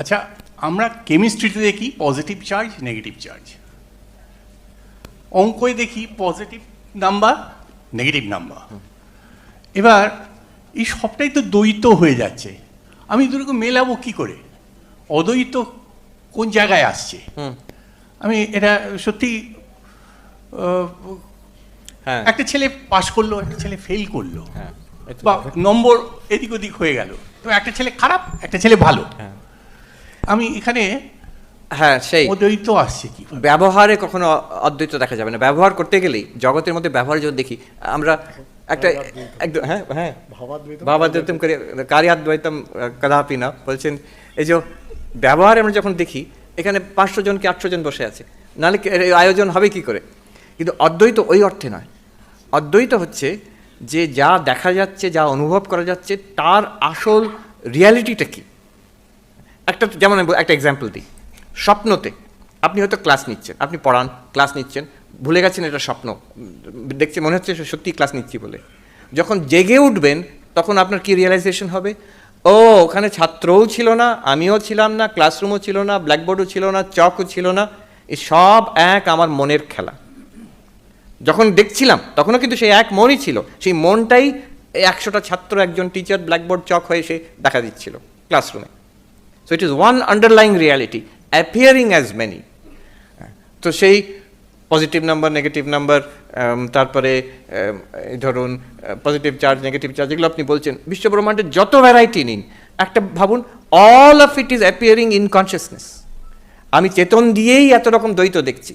আচ্ছা আমরা কেমিস্ট্রিতে দেখি পজিটিভ চার্জ নেগেটিভ চার্জ অঙ্কয়ে দেখি পজিটিভ নাম্বার নেগেটিভ নাম্বার এবার এই সবটাই তো দ্বৈত হয়ে যাচ্ছে। আমি দুটোকে মেলাবো কি করে? অদ্বৈত কোন জায়গায় আসছে? আমি এটা সত্যি হ্যাঁ। একটা ছেলে পাশ করল একটা ছেলে ফেল করল। হ্যাঁ বা নম্বর এদিক ওদিক হয়ে গেল। তো একটা ছেলে খারাপ একটা ছেলে ভালো। হ্যাঁ। আমি এখানে হ্যাঁ সেই অদ্বৈত আসছে কি ব্যবহারে কখনো অদ্বৈত দেখা যাবে না। ব্যবহার করতে গেলেই জগতের মধ্যে ব্যবহার যদি দেখি আমরা একটা একদম হ্যাঁ হ্যাঁ। ভাবাদ্বৈতম ভাবাদ্বৈতম করে কারিয়াদ্বৈতম কদাপি না বলছেন এই যে ব্যবহারে আমরা যখন দেখি এখানে পাঁচশো জন কি আটশো জন বসে আছে। নাহলে আয়োজন হবে কি করে? কিন্তু অদ্বৈত ওই অর্থে নয়। অদ্বৈত হচ্ছে যে যা দেখা যাচ্ছে যা অনুভব করা যাচ্ছে তার আসল রিয়ালিটিটা কি? একটা, যেমন একটা এক্সাম্পল দিই। স্বপ্নতে আপনি হয়তো ক্লাস নিচ্ছেন, আপনি পড়ান ক্লাস নিচ্ছেন, ভুলে গেছেন এটা স্বপ্ন দেখছি, মনে হচ্ছে সত্যি ক্লাস নিচ্ছি বলে। যখন জেগে উঠবেন, তখন আপনার কি রিয়েলাইজেশন হবে? ও, ওখানে ছাত্রও ছিল না, আমিও ছিলাম না ক্লাসরুমও ছিল না ব্ল্যাকবোর্ডও ছিল না চকও ছিল না এই সব এক আমার মনের খেলা। যখন দেখছিলাম, তখনও কিন্তু সেই এক মনই ছিল। সেই মনটাই একশোটা ছাত্র, একজন টিচার ব্ল্যাকবোর্ড চক হয়ে সে দেখা দিচ্ছিল ক্লাসরুমে so it is one underlying reality appearing as many তো সেই পজিটিভ নাম্বার নেগেটিভ নাম্বার তারপরে um, ধরুন পজিটিভ চার্জ নেগেটিভ চার্জ এগুলো আপনি বলছেন বিশ্বব্রহ্মাণ্ডের যত ভ্যারাইটি নিন একটা ভাবুন all of it is appearing in consciousness আমি চেতন দিয়েই এত রকম দ্বৈত দেখছি।